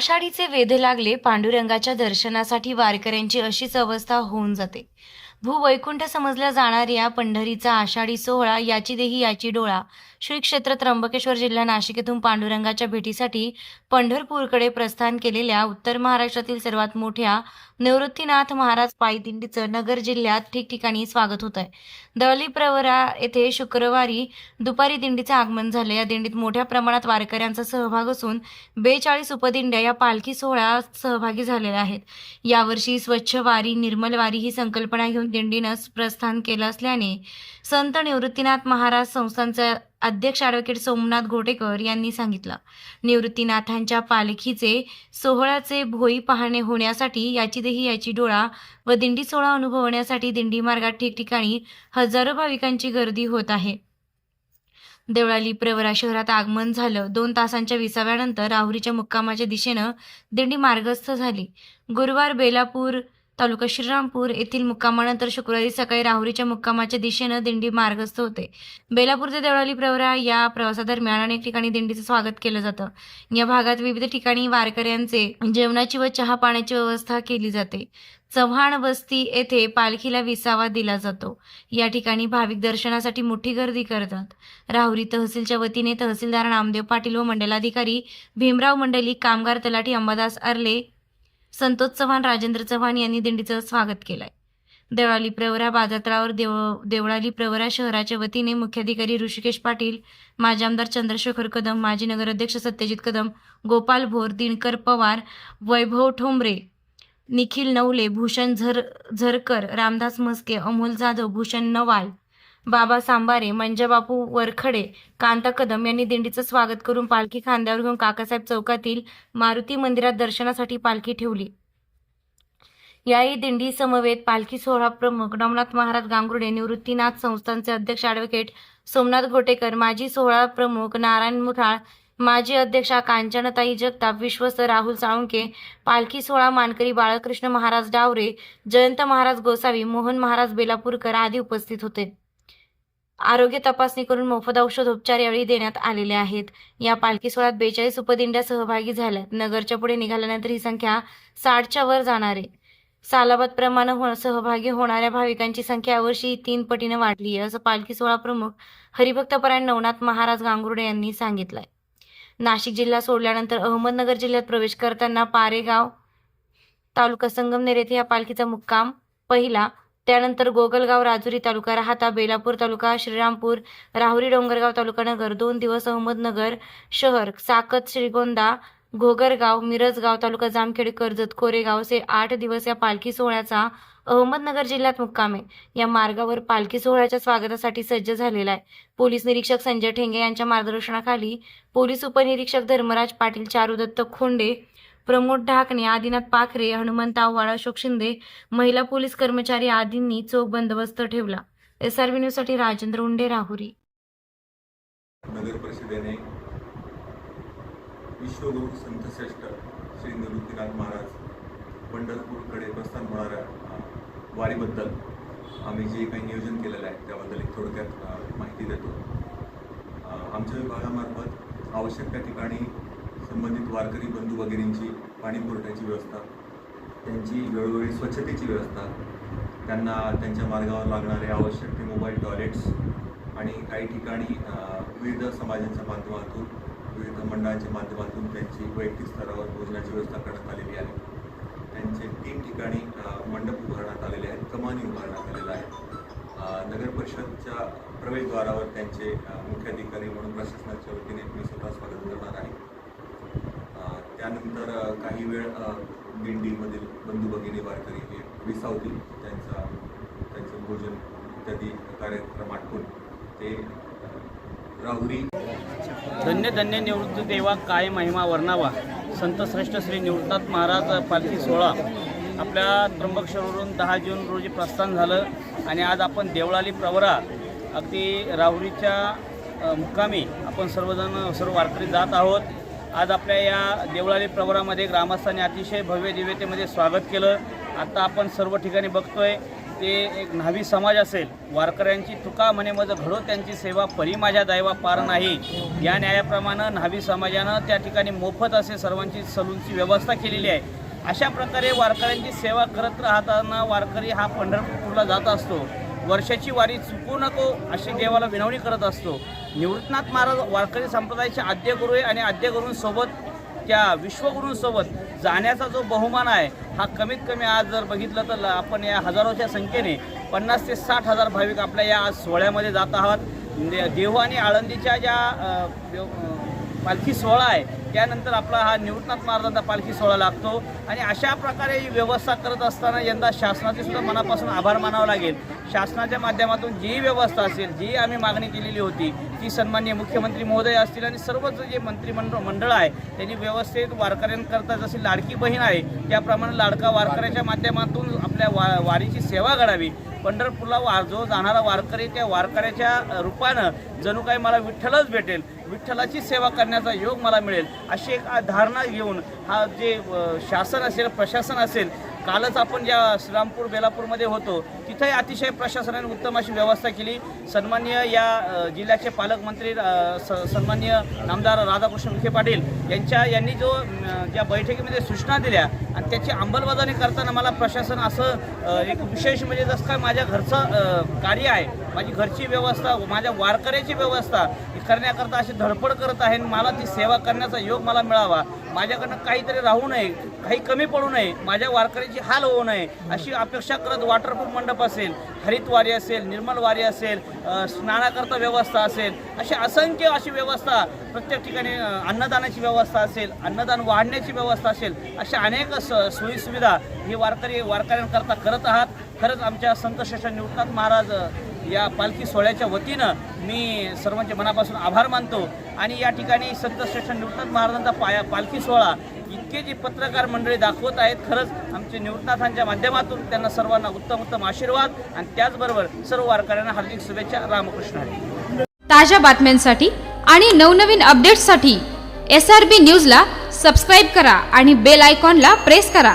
आषाढीचे वेध लागले पांडुरंगाच्या दर्शनासाठी वारकऱ्यांची अशीच अवस्था होऊन जाते. भूवैकुंठ समजल्या जाणाऱ्या पंढरीचा आषाढी सोहळा याची देही याची डोळा. श्री क्षेत्र त्र्यंबकेश्वर जिल्हा नाशिक येथून पांडुरंगाच्या भेटीसाठी पंढरपूरकडे प्रस्थान केलेल्या उत्तर महाराष्ट्रातील सर्वात मोठ्या निवृत्तीनाथ महाराज पायदिंडीचं नगर जिल्ह्यात ठिकठिकाणी स्वागत होत आहे दळली प्रवरा येथे शुक्रवारी दुपारी दिंडीचे आगमन झाले. या दिंडीत मोठ्या प्रमाणात वारकऱ्यांचा सहभाग असून बेचाळीस उपदिंड्या या पालखी सोहळ्यात सहभागी झालेल्या आहेत. यावर्षी स्वच्छ वारी निर्मल वारी ही संकल्पना घेऊन दिंडीनं प्रस्थान केलं असल्याने संत निवृत्तीनाथ महाराज संस्थांचा अध्यक्ष ॲडव्होकेट सोमनाथ घोटेकर यांनी सांगितलं. निवृत्तीनाथांच्या पालखीचे सोहळ्याचे भोई पाहणे होण्यासाठी याची देही याची डोळा व दिंडी सोहळा अनुभवण्यासाठी दिंडी मार्गात ठिकठिकाणी हजारो भाविकांची गर्दी होत आहे. देवळाली प्रवरा शहरात आगमन झालं. दोन तासांच्या विसाव्यानंतर राहुरीच्या मुक्कामाच्या दिशेनं दिंडी मार्गस्थ झाली. गुरुवार बेलापूर तालुका श्रीरामपूर येथील मुक्कामानंतर शुक्रवारी सकाळी राहुरीच्या मुक्कामाच्या दिशेनं दिंडी मार्गस्थ होते. बेलापूर ते देवळाली प्रवरा या प्रवासादरम्यान अनेक ठिकाणी दिंडीचं स्वागत केलं जातं. या भागात विविध ठिकाणी वारकऱ्यांचे जेवणाची व चहा पाण्याची व्यवस्था केली जाते. चव्हाण वस्ती येथे पालखीला विसावा दिला जातो. या ठिकाणी भाविक दर्शनासाठी मोठी गर्दी करतात. राहुरी तहसीलच्या वतीने तहसीलदार नामदेव पाटील व मंडलाधिकारी भीमराव मंडली कामगार तलाठी अंबादास अर्ले संतोष चव्हाण राजेंद्र चव्हाण यांनी दिंडीचं स्वागत केलंय. देवळाली प्रवरा बाजारतळावर देव देवळाली प्रवरा शहराच्या वतीने मुख्याधिकारी ऋषिकेश पाटील माजी आमदार चंद्रशेखर कदम माजी नगराध्यक्ष सत्यजित कदम गोपाल भोर दिनकर पवार वैभव ठोंबरे निखिल नवले भूषण झर झरकर रामदास मस्के अमोल जाधव भूषण नवाल बाबा सांबारे मंजाबापू वरखडे कांता कदम यांनी दिंडीचं स्वागत करून पालखी खांद्यावर घेऊन काकासाहेब चौकातील मारुती मंदिरात दर्शनासाठी पालखी ठेवली. याही दिंडी समवेत पालखी सोहळा प्रमुख नवनाथ महाराज गांगुर्डे निवृत्तीनाथ संस्थांचे अध्यक्ष ॲडव्होकेट सोमनाथ घोटेकर माजी सोहळा प्रमुख नारायण मुठाळ माजी अध्यक्षा कांचनताई जगताप विश्वस्त राहुल साळुंके पालखी सोहळा मानकरी बाळकृष्ण महाराज डावरे जयंत महाराज गोसावी मोहन महाराज बेलापूरकर आदी उपस्थित होते. आरोग्य तपासणी करून मोफत औषध उपचार यावेळी देण्यात आलेले आहेत. या पालखी सोहळ्यात बेचाळीस उपदिंड्या सहभागी झाल्यात. नगरच्या पुढे निघाल्यानंतर ही संख्या साठच्या वर जाणार आहे. सालाबाद प्रमाणे हो सहभागी होणाऱ्या भाविकांची संख्या यावर्षी तीन पटीने वाढली आहे असं पालखी सोहळा प्रमुख हरिभक्तपरायण नवनाथ महाराज गांगुर्डे यांनी सांगितलंय. नाशिक जिल्हा सोडल्यानंतर अहमदनगर जिल्ह्यात प्रवेश करताना पारेगाव तालुका संगमनेर येथे या पालखीचा मुक्काम पहिला त्यानंतर गोगलगाव राजुरी तालुका राहता बेलापूर तालुका श्रीरामपूर राहुरी डोंगरगाव तालुका नगर दोन दिवस अहमदनगर शहर साकत श्रीगोंदा घोगरगाव मिरजगाव तालुका जामखेड कर्जत कोरेगाव असे आठ दिवस या पालखी सोहळ्याचा अहमदनगर जिल्ह्यात मुक्काम आहे. या मार्गावर पालखी सोहळ्याच्या स्वागतासाठी सज्ज झालेला आहे. पोलीस निरीक्षक संजय ठेंगे यांच्या मार्गदर्शनाखाली पोलीस उपनिरीक्षक धर्मराज पाटील चारुदत्त खोंडे प्रमोद ढाकणे आदिनाथ पाखरे हनुमंत आव्हाड अशोक शिंदे महिला पोलीस कर्मचारी आदींनी चोख बंदोबस्त ठेवला. एस आर व्ही न्यूजसाठी राजेंद्र उंडे राहुरी. नगर परिषदेने विश्वगुरु संतश्रेष्ठ श्री निवृत्तीनाथ महाराज पंढरपूरकडे प्रस्थान होणाऱ्या वारीबद्दल आम्ही जे काही नियोजन केलेलं आहे त्याबद्दल एक थोडक्यात माहिती देतो. आमच्या विभागामार्फत आवश्यक त्या ठिकाणी संबंधित वारकरी बंधू वगैरेंची पाणी पुरवठ्याची व्यवस्था त्यांची वेळोवेळी स्वच्छतेची व्यवस्था त्यांना त्यांच्या मार्गावर लागणारे आवश्यक ते मोबाईल टॉयलेट्स आणि काही ठिकाणी विविध समाजांच्या माध्यमातून विविध मंडळाच्या माध्यमातून त्यांची वैयक्तिक स्तरावर भोजनाची व्यवस्था करण्यात आलेली आहे. त्यांचे तीन ठिकाणी मंडप उभारण्यात आलेले आहेत कमानी उभारण्यात आलेलं आहे. नगर परिषदच्या प्रवेशद्वारावर त्यांचे मुख्याधिकारी म्हणून प्रशासनाच्या वतीने मी स्वतः स्वागत करणार आहे. त्यानंतर काही वेळ दिंडीमधील बंधू भगिनी वारकरी हे विसावतील. त्यांचा त्यांचं भोजन इत्यादी कार्यक्रम आटपून ते राहुरी धन्य धन्य निवृत्त देवा काय महिमा वर्णावा. संत श्रेष्ठ श्री निवृत्तात महाराज पालखी सोहळा. आपल्या त्र्यंबकेश्वरवरून दहा जून रोजी प्रस्थान झालं आणि आज आपण देवळाली प्रवरा अगदी राहुरीच्या मुक्कामी आपण सर्वजण सर्व वारकरी जात आहोत. आज आपल्या या देवळाली प्रवरामध्ये ग्रामस्थांनी अतिशय भव्य दिव्यतेमध्ये स्वागत केलं. आता आपण सर्व ठिकाणी बघतोय. ते एक न्हावी समाज असेल वारकऱ्यांची तुका म्हणे मज घडो त्यांची सेवा परी माझ्या दैवा पार नाही. या न्यायाप्रमाणे न्हावी समाजानं त्या ठिकाणी मोफत असे सर्वांची सलूनची व्यवस्था केलेली आहे. अशा प्रकारे वारकऱ्यांची सेवा करत राहताना वारकरी हा पंढरपूरला जात असतो. वर्षाची वारी चुकू नको अशी देवाला विनवणी करत असतो. निवृत्तनाथ महाराज वारकरी संप्रदायाचे आद्यगुरू आहे आणि आद्यगुरूंसोबत त्या विश्वगुरूंसोबत जाण्याचा जो बहुमान आहे हा कमीत कमी आज जर बघितलं तर आपण या हजारोच्या संख्येने पन्नास ते साठ हजार भाविक आपल्या या आज सोहळ्यामध्ये जात आहात. दे- देहू आणि आळंदीच्या ज्या पालखी सोहळा आहे त्यानंतर आपला हा निवृत्तनाथ महाराजांचा पालखी सोहळा लागतो. आणि अशा प्रकारे ही व्यवस्था करत असताना यंदा शासनाचे सुद्धा मनापासून आभार मानावं लागेल. शासनाच्या माध्यमातून जी व्यवस्था असेल जी आम्ही मागणी केलेली होती ती सन्माननीय मुख्यमंत्री महोदय असतील आणि सर्वच जे मंत्रिमंडळ मंडळ आहे त्यांनी व्यवस्थित वारकऱ्यांकरता जशी लाडकी बहीण आहे त्याप्रमाणे लाडका वारकऱ्याच्या माध्यमातून आपल्या वा वारीची सेवा घडावी. पंढरपूरला वार जो जाणारा वारकरी त्या वारकऱ्याच्या रूपानं जणू काही मला विठ्ठलच भेटेल. विठ्ठलाची सेवा करण्याचा योग मला मिळेल. अशी एक धारणा घेऊन हा जे शासन असेल प्रशासन असेल कालच आपण ज्या श्रीरामपूर बेलापूरमध्ये होतो तिथंही अतिशय प्रशासनाने उत्तम अशी व्यवस्था केली. सन्मान्य या जिल्ह्याचे पालकमंत्री सन्मान्य स- नामदार राधाकृष्ण विखे पाटील यांच्या यांनी जो ज्या बैठकीमध्ये सूचना दिल्या आणि त्याची अंमलबजावणी करताना मला प्रशासन असं एक विशेष म्हणजे जसं काय माझ्या घरचं कार्य आहे माझी घरची व्यवस्था माझ्या वारकऱ्याची व्यवस्था करण्याकरता अशी धडपड करत आहे आणि मला ती सेवा करण्याचा योग मला मिळावा. माझ्याकडनं काहीतरी राहू नये काही कमी पडू नये माझ्या वारकऱ्याची हाल होऊ नये अशी अपेक्षा करत वॉटरप्रूफ मंडप असेल हरित वारी असेल निर्मल वारी असेल स्नानाकरता व्यवस्था असेल अशी असंख्य अशी व्यवस्था प्रत्येक ठिकाणी अन्नदानाची व्यवस्था असेल अन्नदान वाढण्याची व्यवस्था असेल अशा अनेक स सोयी ही वारकरी वारकऱ्यांकरता करत आहात. खरंच आमच्या संत शेषण निवृत्तनाथ महाराज या पालखी सोहळ्याच्या वतीनं मी सर्वांच्या मनापासून आभार मानतो. आणि या ठिकाणी संत श्रेष्ठ निवृत्तनाथ महाराजांचा पाया पालखी सोहळा. इतके जी पत्रकार मंडळी दाखवत आहेत खरंच आमचे निवृत्तनाथांच्या माध्यमातून त्यांना सर्वांना उत्तम उत्तम आशीर्वाद आणि त्याचबरोबर सर्व वारकऱ्यांना हार्दिक शुभेच्छा. रामकृष्ण हरी. ताज्या बातम्यांसाठी आणि नवनवीन अपडेट्ससाठी एस आर बी न्यूजला सबस्क्राईब करा आणि बेल आयकॉनला प्रेस करा.